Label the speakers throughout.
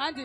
Speaker 1: ਹਾਂਜੀ।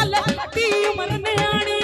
Speaker 2: பால டீ மனமே ஆடி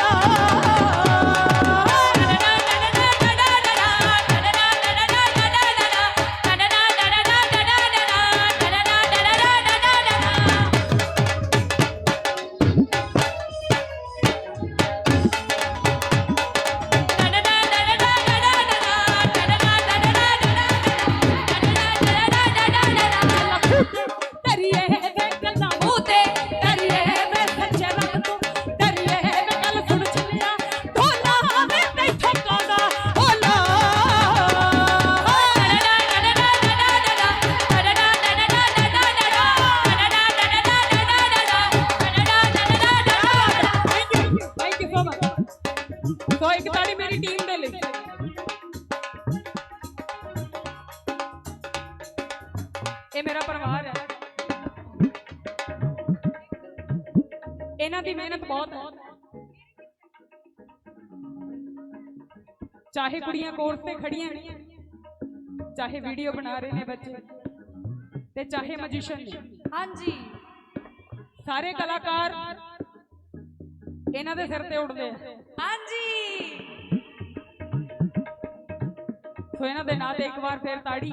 Speaker 2: Oh. ਬਹੁਤ ਹੈ। ਚਾਹੇ ਕੁੜੀਆਂ ਕੋਰਸ ਤੇ ਖੜੀਆਂ ਨੇ ਚਾਹੇ ਵੀਡੀਓ ਬਣਾ ਰਹੇ ਨੇ ਬੱਚੇ ਤੇ ਚਾਹੇ ਮੈਜੀਸ਼ੀਅਨ ਨੇ।
Speaker 1: ਹਾਂਜੀ।
Speaker 2: ਸਾਰੇ ਕਲਾਕਾਰ ਇਹਨਾਂ ਦੇ ਸਿਰ ਤੇ ਉੱਡਦੇ
Speaker 1: ਹਾਂਜੀ।
Speaker 2: ਸੋ ਇਹਨਾਂ ਦੇ ਨਾਂ ਤੇ ਇੱਕ ਵਾਰ ਫੇਰ ਤਾੜੀ।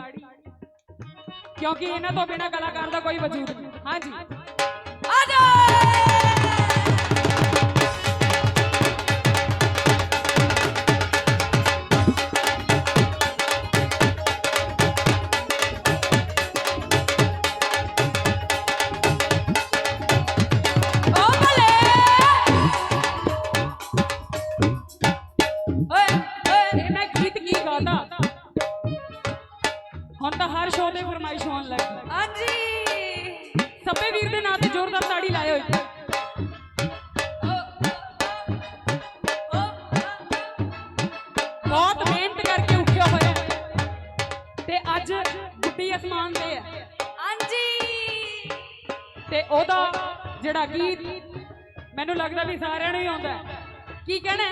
Speaker 2: ਕਿਉਂਕਿ ਇਹਨਾਂ ਤੋਂ ਬਿਨਾ ਕਲਾਕਾਰ ਦਾ ਕੋਈ ਵਜੂਦ ਨਹੀਂ। ਹਾਂਜੀ। ਆ ਜਾਓ। ਬਹੁਤ ਮਿਹਨਤ ਕਰਕੇ ਉੱਠਿਆ ਹੋਇਆ ਤੇ ਅੱਜ ਗੁੱਡੀ ਅਸਮਾਨ ਦੇ ਹੈ।
Speaker 1: ਹਾਂਜੀ।
Speaker 2: ਤੇ ਉਹਦਾ ਜਿਹੜਾ ਗੀਤ ਮੈਨੂੰ ਲੱਗਦਾ ਵੀ ਸਾਰਿਆਂ ਨੂੰ ਹੀ ਆਉਂਦਾ ਕੀ ਕਹਿਣਾ